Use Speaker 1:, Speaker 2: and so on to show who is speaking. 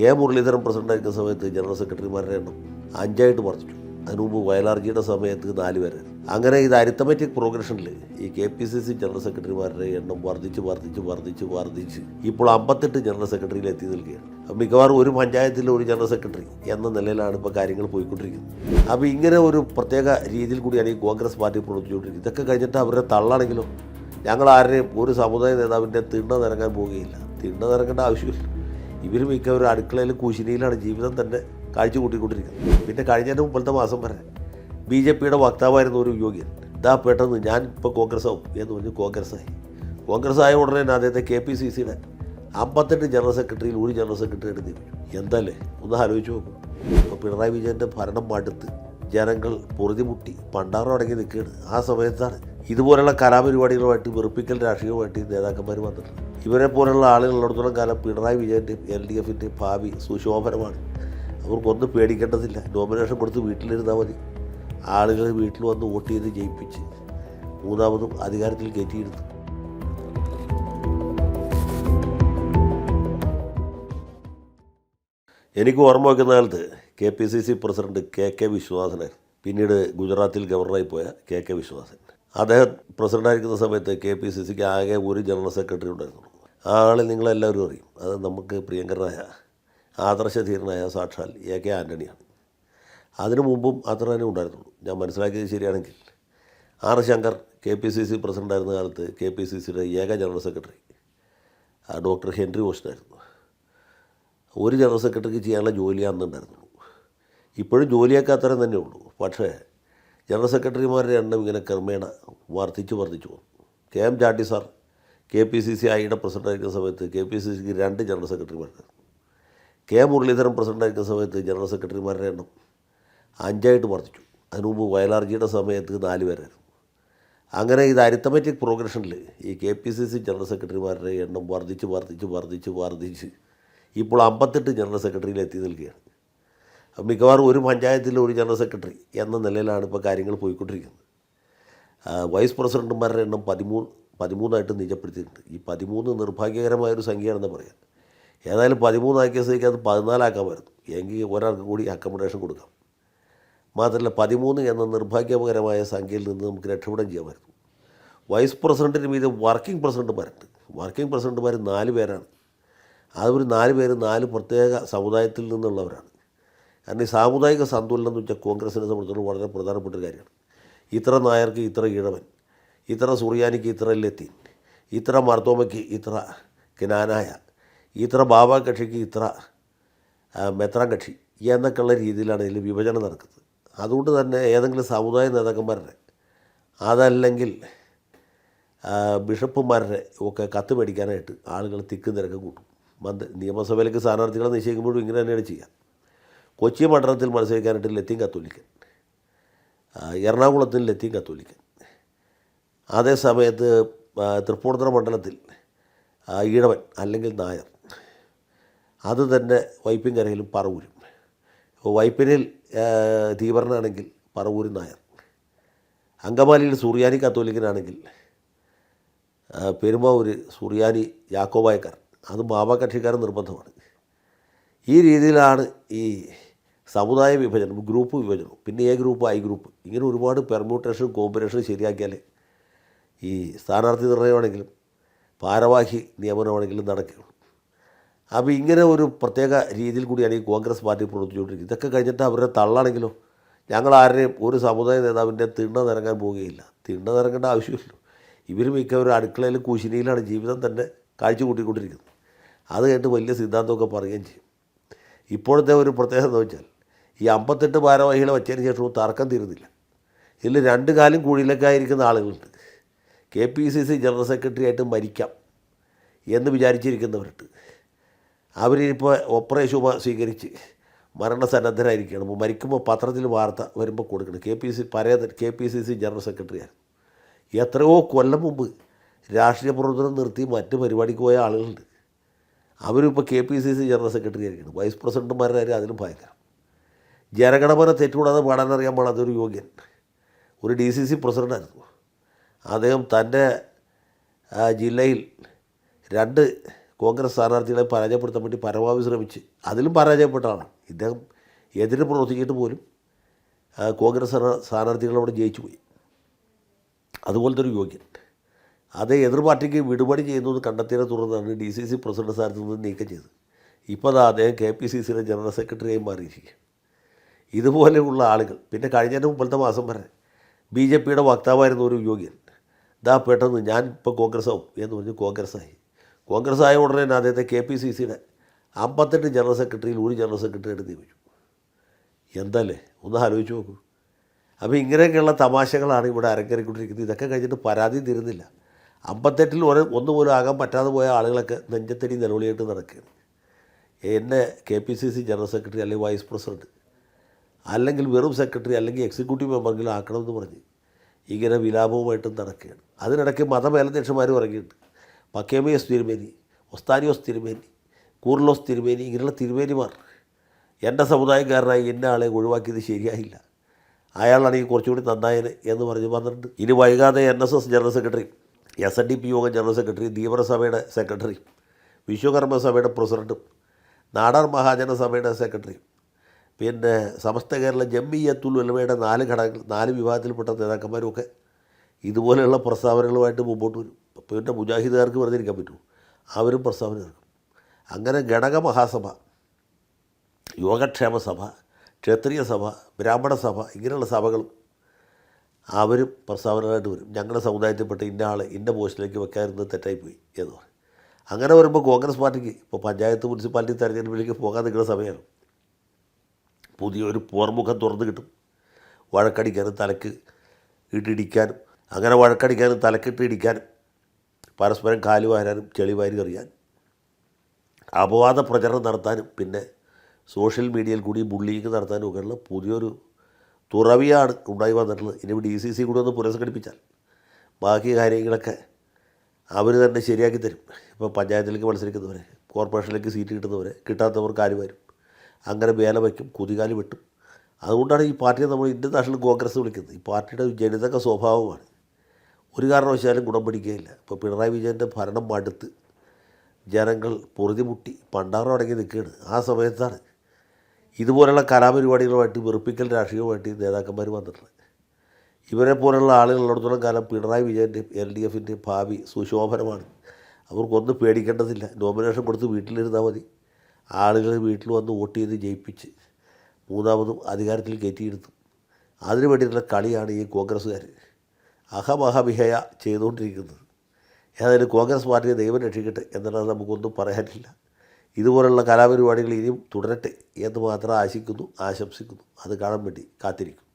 Speaker 1: K Muraleedharan പ്രസിഡന്റായിരിക്കുന്ന സമയത്ത് general സെക്രട്ടറിമാരുടെ എണ്ണം അഞ്ചായിട്ട് വർദ്ധിച്ചു. അതിനു മുമ്പ് വയലാർജിയുടെ സമയത്ത് നാല് പേരായിരുന്നു അങ്ങനെ ഇത് അരിത്തമെറ്റിക് പ്രോഗ്രഷനിൽ ഈ K P C C general സെക്രട്ടറിമാരുടെ എണ്ണം വർദ്ധിച്ച് വർദ്ധിച്ച് വർദ്ധിച്ച് വർദ്ധിച്ച് ഇപ്പോൾ അമ്പത്തെട്ട് ജനറൽ സെക്രട്ടറിയിൽ എത്തി നിൽക്കുകയാണ്. മിക്കവാറും ഒരു പഞ്ചായത്തിലെ ഒരു ജനറൽ സെക്രട്ടറി എന്ന നിലയിലാണ് ഇപ്പോൾ കാര്യങ്ങൾ പോയിക്കൊണ്ടിരിക്കുന്നത്. അപ്പോൾ ഇങ്ങനെ ഒരു പ്രത്യേക രീതിയിൽ കൂടിയാണ് ഈ കോൺഗ്രസ് പാർട്ടി പ്രവർത്തിച്ചുകൊണ്ടിരിക്കുന്നത്. ഇതൊക്കെ കഴിഞ്ഞിട്ട് അവരുടെ തള്ളാണെങ്കിലും ഞങ്ങൾ ആരെയും ഒരു സമുദായ നേതാവിന്റെ തിണ്ണ നിറങ്ങാൻ പോവുകയില്ല. തിണ്ണ നിറങ്ങേണ്ട ആവശ്യമില്ല. ഇവർ മിക്കവരും അടുക്കളയിൽ കൂശിനിയിലാണ് ജീവിതം തന്നെ കാഴ്ച കൂട്ടിക്കൊണ്ടിരിക്കുന്നത്. പിന്നെ കഴിഞ്ഞതിന് മുമ്പത്തെ മാസം വരെ ബി ജെ പിയുടെ വക്താവായിരുന്ന ഒരു യോഗ്യൻ ഇതാ പെട്ടെന്ന് ഞാൻ ഇപ്പോൾ കോൺഗ്രസ് ആവും എന്ന് പറഞ്ഞ് കോൺഗ്രസ് ആയി കോൺഗ്രസ് ആയ ഉടനെ തന്നെ അദ്ദേഹത്തെ കെ പി സി സിയുടെ അമ്പത്തെട്ട് ജനറൽ സെക്രട്ടറിയിൽ ഒരു ജനറൽ സെക്രട്ടറി എടുത്ത് എന്തല്ലേ? ഒന്ന് ആലോചിച്ച് നോക്കും. അപ്പോൾ പിണറായി വിജയന്റെ ഭരണം മടുത്ത് ജനങ്ങൾ പൊറുതിമുട്ടി പണ്ടാറം അടങ്ങി നിൽക്കുകയാണ്. ആ സമയത്താണ് ഇതുപോലുള്ള കലാപരിപാടികളുമായിട്ട് വെറുപ്പിക്കൽ രാഷ്ട്രീയവുമായിട്ട് നേതാക്കന്മാർ വന്നിട്ടുണ്ട്. ഇവരെ പോലുള്ള ആളുകളുള്ളിടത്തോളം കാലം പിണറായി വിജയന്റെയും എൽ ഡി എഫിന്റെയും ഭാവി സുശോഭനമാണ്. അവർക്കൊന്നും പേടിക്കേണ്ടതില്ല. ഡോമിനേഷൻ കൊടുത്ത് വീട്ടിലിരുന്നാൽ മതി. ആളുകൾ വീട്ടിൽ വന്ന് വോട്ട് ചെയ്ത് ജയിപ്പിച്ച് മൂന്നാമതും അധികാരത്തിൽ കയറ്റിയിരുന്നു. എനിക്ക് ഓർമ്മ വയ്ക്കുന്ന കാലത്ത് K P C C president K K വിശ്വനാഥനായിരുന്നു. പിന്നീട് ഗുജറാത്തിൽ ഗവർണറായി പോയ കെ കെ വിശ്വനാഥൻ. അദ്ദേഹം പ്രസിഡന്റായിരിക്കുന്ന സമയത്ത് കെ പി സി സിക്ക് ആകെ ഒരു ജനറൽ സെക്രട്ടറി ഉണ്ടായിരുന്നു. ആ ആളെ നിങ്ങളെല്ലാവരും അറിയും. അത് നമുക്ക് പ്രിയങ്കരനായ ആദർശധീരനായ സാക്ഷാൽ എ കെ ആന്റണിയാണ് അതിനു മുമ്പും അത്ര തന്നെ ഉണ്ടായിരുന്നുള്ളൂ. ഞാൻ മനസ്സിലാക്കിയത് ശരിയാണെങ്കിൽ. R Shankar K P C C പ്രസിഡന്റായിരുന്ന കാലത്ത് കെ പി സി സിയുടെ ഏക ജനറൽ സെക്രട്ടറി. ഡോക്ടർ ഹെൻറി ഓഷനായിരുന്നു ഒരു ജനറൽ സെക്രട്ടറിക്ക് ചെയ്യാനുള്ള ജോലി അന്നുണ്ടായിരുന്നുള്ളൂ. ഇപ്പോഴും ജോലിയൊക്കെ അത്രയും തന്നെ ഉള്ളൂ പക്ഷേ ജനറൽ സെക്രട്ടറിമാരുടെ എണ്ണം ഇങ്ങനെ ക്രമേണ വർദ്ധിച്ചു വർദ്ധിച്ചു വന്നു K M Chandy sir K P C C ഐയുടെ പ്രസിഡന്റായിരിക്കുന്ന സമയത്ത് കെ പി സി സിക്ക് രണ്ട് ജനറൽ സെക്രട്ടറിമാരായിരുന്നു കെ മുരളീധരൻ പ്രസിഡന്റായിരിക്കുന്ന സമയത്ത് ജനറൽ സെക്രട്ടറിമാരുടെ എണ്ണം അഞ്ചായിട്ട് വർദ്ധിച്ചു. അതിനു മുമ്പ് വയലാർജിയുടെ സമയത്ത് നാല് പേരായിരുന്നു. അങ്ങനെ ഇത് അരിത്തമെറ്റിക് പ്രോഗ്രഷനിൽ ഈ K P C C general സെക്രട്ടറിമാരുടെ എണ്ണം വർദ്ധിച്ച് വർദ്ധിച്ച് വർദ്ധിച്ച് വർദ്ധിച്ച് ഇപ്പോൾ അമ്പത്തെട്ട് ജനറൽ സെക്രട്ടറിയിൽ എത്തി നിൽക്കുകയാണ്. മിക്കവാറും ഒരു പഞ്ചായത്തിലെ ഒരു ജനറൽ സെക്രട്ടറി എന്ന നിലയിലാണ് ഇപ്പോൾ കാര്യങ്ങൾ പോയിക്കൊണ്ടിരിക്കുന്നത്. വൈസ് പ്രസിഡന്റുമാരുടെ എണ്ണം പതിമൂന്ന് പതിമൂന്നായിട്ട് നിജപ്പെടുത്തിയിട്ടുണ്ട്. ഈ പതിമൂന്ന് നിർഭാഗ്യകരമായൊരു സംഖ്യയാണെന്ന് പറയാം. ഏതായാലും പതിമൂന്നാക്കിയ സ്ഥിതിക്ക് അത് പതിനാലാക്കാമായിരുന്നു. എങ്കിൽ ഒരാൾക്ക് കൂടി അക്കോമഡേഷൻ കൊടുക്കാം. മാത്രമല്ല പതിമൂന്ന് എന്ന നിർഭാഗ്യകരമായ സംഖ്യയിൽ നിന്ന് നമുക്ക് രക്ഷപ്പെടാൻ ചെയ്യാമായിരുന്നു. വൈസ് പ്രസിഡന്റിന് മീതെ വർക്കിംഗ് പ്രസിഡന്റുമാരുണ്ട്. വർക്കിംഗ് പ്രസിഡന്റുമാർ നാല് പേരാണ്. അതൊരു നാല് പേര് നാല് പ്രത്യേക സമുദായത്തിൽ നിന്നുള്ളവരാണ്. കാരണം ഈ സാമുദായിക സന്തുലനം എന്ന് വെച്ചാൽ കോൺഗ്രസിനെ സംബന്ധിച്ചിടത്തോളം വളരെ പ്രധാനപ്പെട്ട ഒരു കാര്യമാണ്. ഇത്ര നായർക്ക് ഇത്ര ഈഴവൻ ഇത്ര സുറിയാനിക്ക് ഇത്ര ലത്തീൻ ഇത്ര മർത്തോമയ്ക്ക് ഇത്ര കിനാനായ ഇത്ര ബാബ കക്ഷിക്ക് ഇത്ര മെത്രാം കക്ഷി എന്നൊക്കെയുള്ള രീതിയിലാണ് ഇതിൽ വിഭജനം നടക്കുന്നത്. അതുകൊണ്ട് തന്നെ ഏതെങ്കിലും സമുദായ നേതാക്കന്മാരുടെ അതല്ലെങ്കിൽ ബിഷപ്പുമാരുടെ ഒക്കെ കത്ത് മേടിക്കാനായിട്ട് ആളുകൾ തിക്കും തിരക്കും കൂട്ടും. മന്ത്രി നിയമസഭയിലേക്ക് സ്ഥാനാർത്ഥികളെ നിശ്ചയിക്കുമ്പോഴും ഇങ്ങനെ തന്നെയാണ് ചെയ്യുക. കൊച്ചി മണ്ഡലത്തിൽ മത്സരിക്കാനായിട്ട് ലത്തീൻ കത്തോലിക്കൻ. എറണാകുളത്തിൽ ലത്തീൻ കത്തോലിക്കൻ. അതേ സമയത്ത് തൃപ്പൂണിത്തുറ മണ്ഡലത്തിൽ ഈഴവൻ അല്ലെങ്കിൽ നായർ. അത് തന്നെ വൈപ്പിൻകരയിലും പറവൂരും. വൈപ്പിനിൽ തീവ്രനാണെങ്കിൽ പറവൂരും നായർ. അങ്കമാലിയിൽ സൂറിയാനി കത്തോലിക്കനാണെങ്കിൽ പെരുമാവൂർ സൂറിയാനി യാക്കോബായക്കാർ അത് മാവാ കക്ഷിക്കാരൻ നിർബന്ധമാണ്. ഈ രീതിയിലാണ് ഈ സമുദായ വിഭജനം ഗ്രൂപ്പ് വിഭജനം. പിന്നെ എ ഗ്രൂപ്പ് ഐ ഗ്രൂപ്പ് ഇങ്ങനെ ഒരുപാട് പെർമ്യൂട്ടേഷൻ കോമ്പിനേഷൻ ശരിയാക്കിയാലേ ഈ സ്ഥാനാർത്ഥി നിർണയമാണെങ്കിലും ഭാരവാഹി നിയമനമാണെങ്കിലും നടക്കുകയുള്ളൂ. അപ്പോൾ ഇങ്ങനെ ഒരു പ്രത്യേക രീതിയിൽ കൂടിയാണ് ഈ കോൺഗ്രസ് പാർട്ടി പ്രവർത്തിച്ചുകൊണ്ടിരിക്കുന്നത്. ഇതൊക്കെ കഴിഞ്ഞിട്ട് അവരുടെ തള്ളാണെങ്കിലോ ഞങ്ങൾ ആരുടെയും ഒരു സമുദായ നേതാവിന്റെ തിണ്ണ നിറങ്ങാൻ പോവുകയില്ല തിണ്ണ നിറങ്ങേണ്ട ആവശ്യമില്ല. ഇവർ മിക്കവരും അടുക്കളയിൽ കുശിനിയിലാണ് ജീവിതം തന്നെ കാഴ്ച കൂട്ടിക്കൊണ്ടിരിക്കുന്നത് അത് കഴിഞ്ഞിട്ട് വലിയ സിദ്ധാന്തമൊക്കെ പറയുകയും ചെയ്യും. ഇപ്പോഴത്തെ ഒരു പ്രത്യേകത എന്ന് വെച്ചാൽ ഈ അമ്പത്തെട്ട് ഭാരവാഹികളെ വച്ചതിന് ശേഷവും തർക്കം തീരുന്നില്ല. ഇതിൽ രണ്ട് കാലം കുഴിയിലൊക്കെ ആയിരിക്കുന്ന ആളുകളുണ്ട്. K P C C general secretary ആയിട്ട് മരിക്കാം എന്ന് വിചാരിച്ചിരിക്കുന്നവരുണ്ട്. അവരിപ്പോൾ ഓപ്പറേഷൻ സ്വീകരിച്ച് മരണസന്നദ്ധരായിരിക്കുകയാണ്. അപ്പോൾ മരിക്കുമ്പോൾ പത്രത്തിൽ വാർത്ത വരുമ്പോൾ കൊടുക്കണം. K P C പരേതൻ K P C C general secretary ആയിരുന്നു. എത്രയോ കൊല്ലം മുമ്പ് രാഷ്ട്രീയ പ്രവർത്തനം നിർത്തി മറ്റ് പരിപാടിക്ക് പോയ ആളുകളുണ്ട്. അവരിപ്പോൾ K P C C general secretary ആയിരിക്കണം വൈസ് പ്രസിഡന്റുമാരുടെ അതിലും ഭയങ്കരം. ജനഗണമന തെറ്റുകൂടാതെ പാടാനറിയാൻ പാടാത്ത ഒരു യോഗ്യൻ. ഒരു ഡി സി സി പ്രസിഡന്റായിരുന്നു അദ്ദേഹം തന്റെ ജില്ലയിൽ രണ്ട് കോൺഗ്രസ് സ്ഥാനാർത്ഥികളെ പരാജയപ്പെടുത്താൻ വേണ്ടി പരമാവധി ശ്രമിച്ച് അതിലും പരാജയപ്പെട്ടാണ്. ഇദ്ദേഹം എതിര് പ്രവർത്തിച്ചിട്ട് പോലും കോൺഗ്രസ് സ്ഥാനാർത്ഥികളോട് ജയിച്ചു പോയി. അതുപോലത്തെ ഒരു യോഗ്യൻ. അതേ എതിർ പാർട്ടിക്ക് വിടുപടി ചെയ്യുന്നു എന്ന് കണ്ടെത്തിയതിനെ തുടർന്നാണ് ഡി സി സി പ്രസിഡന്റ് സ്ഥാനത്ത് നിന്ന് നീക്കം ചെയ്തത്. ഇപ്പോൾ അത് അദ്ദേഹം കെ പി സി സിയിലെ ജനറൽ സെക്രട്ടറിയായി മാറിയിരിക്കുക ഇതുപോലെയുള്ള ആളുകൾ. പിന്നെ കഴിഞ്ഞ മുമ്പത്തെ മാസം വരെ ബി ജെ പിയുടെ വക്താവായിരുന്ന ഒരു യോഗ്യൻ ദാ പെട്ടെന്ന് ഞാൻ ഇപ്പോൾ കോൺഗ്രസ് ആവും എന്ന് പറഞ്ഞ് കോൺഗ്രസ് ആയി കോൺഗ്രസ് ആയ ഉടനെ തന്നെ അദ്ദേഹത്തെ കെ പി സി സിയുടെ അമ്പത്തെട്ട് ജനറൽ സെക്രട്ടറിയിൽ ഒരു ജനറൽ സെക്രട്ടറി എടുത്ത് നിയമിച്ചു. എന്തല്ലേ? ഒന്ന് ആലോചിച്ച് നോക്കൂ. അപ്പോൾ ഇങ്ങനെയൊക്കെയുള്ള തമാശകളാണ് ഇവിടെ അരങ്ങേറിക്കൊണ്ടിരിക്കുന്നത്. ഇതൊക്കെ കഴിഞ്ഞിട്ട് പരാതി തരുന്നില്ല. അമ്പത്തെട്ടിൽ ഒരു ഒന്ന് പോലും ആകാൻ പറ്റാതെ പോയ ആളുകളൊക്കെ നെഞ്ചത്തടി നിലവിളിയായിട്ട് നടക്കുകയാണ്. എന്നെ K P C C general secretary അല്ലെങ്കിൽ വൈസ് പ്രസിഡന്റ് അല്ലെങ്കിൽ വെറും സെക്രട്ടറി അല്ലെങ്കിൽ എക്സിക്യൂട്ടീവ് മെമ്പറെങ്കിലും ആക്കണമെന്ന് പറഞ്ഞ് ഇങ്ങനെ വിലാപവുമായിട്ടും നടക്കുകയാണ്. അതിനിടയ്ക്ക് മതമേലധ്യക്ഷന്മാരും ഇറങ്ങിയിട്ടുണ്ട് പക്കേമയോസ് തിരുമേനി ഒസ്താനിയോസ് തിരുമേനി കൂർലോസ് തിരുമേനി ഇങ്ങനെയുള്ള തിരുമേനിമാർ. എന്റെ സമുദായക്കാരനായി എന്റെ ആളെ ഒഴിവാക്കിയത് ശരിയായില്ല. അയാളാണെങ്കിൽ കുറച്ചുകൂടി നന്നായന് എന്ന് പറഞ്ഞ് വന്നിട്ടുണ്ട്. ഇനി വൈകാതെ N S S general secretary S N D P Yogam general secretary ധീവരസഭയുടെ secretary Vishwakarma സഭയുടെ പ്രസിഡന്റും നാടാർ മഹാജന സഭയുടെ സെക്രട്ടറിയും പിന്നെ സമസ്ത കേരള ജമ്മിയത്തുൽ ഉലമയുടെ നാല് ഘടകങ്ങൾ നാല് വിഭാഗത്തിൽപ്പെട്ട നേതാക്കന്മാരും ഒക്കെ ഇതുപോലെയുള്ള പ്രസ്താവനകളുമായിട്ട് മുമ്പോട്ട് വരും. പിന്നെ മുജാഹിദുകാർക്ക് വെറുതെ ഇരിക്കാൻ പറ്റുമോ? അവരും പ്രസ്താവന ഇറക്കും അങ്ങനെ ഘടക മഹാസഭ യോഗക്ഷേമ സഭ ക്ഷത്രിയ സഭ ബ്രാഹ്മണ സഭ ഇങ്ങനെയുള്ള സഭകളും അവരും പ്രസ്താവനകളായിട്ട് വരും. ഞങ്ങളുടെ സമുദായത്തിൽപ്പെട്ട ഇന്ന ആൾ ഇന്ന പോസ്റ്റിലേക്ക് വെക്കാതിരുന്നത് തെറ്റായിപ്പോയി എന്ന് പറയും. അങ്ങനെ വരുമ്പോൾ കോൺഗ്രസ് പാർട്ടിക്ക് ഇപ്പോൾ പഞ്ചായത്ത് മുനിസിപ്പാലിറ്റി തെരഞ്ഞെടുപ്പിലേക്ക് പോകാൻ നിൽക്കുന്ന സമയമാണ്. പുതിയൊരു പോർമുഖം തുറന്നു കിട്ടും. വഴക്കടിക്കാനും തലക്ക് ഇട്ടിടിക്കാനും അങ്ങനെ വഴക്കടിക്കാനും തലക്കിട്ട് ഇടിക്കാനും പരസ്പരം കാൽ വാരാനും ചെളി വാരി എറിയാനും അപവാദ പ്രചരണം നടത്താനും പിന്നെ സോഷ്യൽ മീഡിയയിൽ കൂടി ബുള്ളിങ് നടത്താനും ഒക്കെയുള്ള പുതിയൊരു തുറവിയാണ് ഉണ്ടായി വന്നിട്ടുള്ളത്. ഇനി ഡി സി സി കൂടി ഒന്ന് പുനഃസംഘടിപ്പിച്ചാൽ ബാക്കി കാര്യങ്ങളൊക്കെ അവർ തന്നെ ശരിയാക്കി തരും. ഇപ്പോൾ പഞ്ചായത്തിലേക്ക് മത്സരിക്കുന്നവരെ കോർപ്പറേഷനിലേക്ക് സീറ്റ് കിട്ടുന്നവരെ കിട്ടാത്തവർ കാര്യം വരും. അങ്ങനെ വേല വയ്ക്കും കുതികാലി വെട്ടും. അതുകൊണ്ടാണ് ഈ പാർട്ടിയെ നമ്മൾ ഇന്ത്യൻ നാഷണൽ കോൺഗ്രസ് വിളിക്കുന്നത്. ഈ പാർട്ടിയുടെ ജനിതക സ്വഭാവമാണ്. ഒരു കാരണവശാലും ഗുണം പിടിക്കുകയില്ല. ഇപ്പോൾ പിണറായി വിജയന്റെ ഭരണം മടുത്ത് ജനങ്ങൾ പൊറുതിമുട്ടി പണ്ടാറം അടങ്ങി നിൽക്കുകയാണ്. ആ സമയത്താണ് ഇതുപോലെയുള്ള കലാപരിപാടികളുമായിട്ട് വെറുപ്പിക്കൽ രാഷ്ട്രീയവുമായിട്ട് നേതാക്കന്മാർ വന്നിട്ടുള്ളത്. ഇവരെ പോലുള്ള ആളുകളുള്ളിടത്തോളം കാലം പിണറായി വിജയന്റെയും എൽ ഡി എഫിന്റെയും ഭാവി സുശോഭനമാണ്. അവർക്കൊന്നും പേടിക്കേണ്ടതില്ല. നോമിനേഷൻ കൊടുത്ത് വീട്ടിലിരുന്നാൽ മതി. ആളുകൾ വീട്ടിൽ വന്ന് വോട്ട് ചെയ്ത് ജയിപ്പിച്ച് മൂന്നാമതും അധികാരത്തിൽ കയറ്റിയിരുത്തും. അതിനു വേണ്ടിയിട്ടുള്ള കളിയാണ് ഈ കോൺഗ്രസ്സുകാർ. അഹമഹവിഹയ ചെയ്തുകൊണ്ടിരിക്കുന്നത്. ഏതായാലും കോൺഗ്രസ് പാർട്ടിയെ ദൈവം രക്ഷിക്കട്ടെ എന്നുള്ളത് നമുക്കൊന്നും പറയാനില്ല. ഇതുപോലുള്ള കലാപരിപാടികൾ ഇനിയും തുടരട്ടെ എന്ന് മാത്രം ആശിക്കുന്നു ആശംസിക്കുന്നു. അത് കാണാൻ വേണ്ടി കാത്തിരിക്കും.